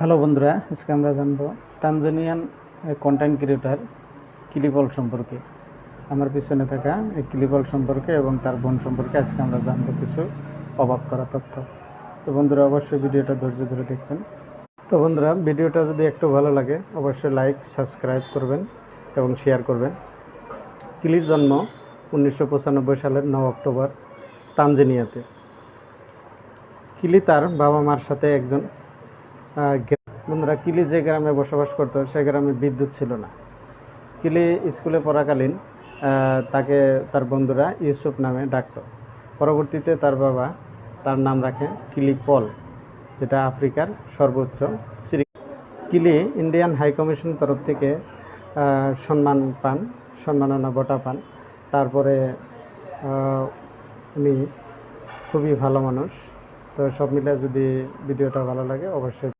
Hello বন্ধুরা, আজকে আমরা জানব তানজানিয়ান কন্টেন্ট ক্রিয়েটার কিলিপল সম্পর্কে। আমার পিছনে থাকা এই কিলিপল সম্পর্কে এবং তার বোন সম্পর্কে আজকে আমরা জানব কিছু অবাক করা তথ্য। তো বন্ধুরা, অবশ্যই ভিডিওটা ধৈর্য ধরে দেখবেন। তো বন্ধুরা, ভিডিওটা যদি একটু ভালো লাগে, অবশ্যই লাইক সাবস্ক্রাইব করবেন এবং শেয়ার করবেন। কিলির জন্ম উনিশশো পঁচানব্বই সালের ন অক্টোবর তানজানিয়াতে কিলি তার বাবা মার সাথে একজন বন্ধুরা, কিলি যে গ্রামে বসবাস করতো, সে গ্রামে বিদ্যুৎ ছিল না। কিলি স্কুলে পড়াকালীন তাকে তার বন্ধুরা ইউসুফ নামে ডাকতো। পরবর্তীতে তার বাবা তার নাম রাখেন কিলি পল, যেটা আফ্রিকার সর্বোচ্চ শ্রী কিলি ইন্ডিয়ান হাই কমিশন তরফ থেকে সম্মান পান, সম্মাননা বঁটা পান। তারপরে উনি খুবই ভালো মানুষ। তো সব মিলে যদি ভিডিওটা ভালো লাগে, অবশ্যই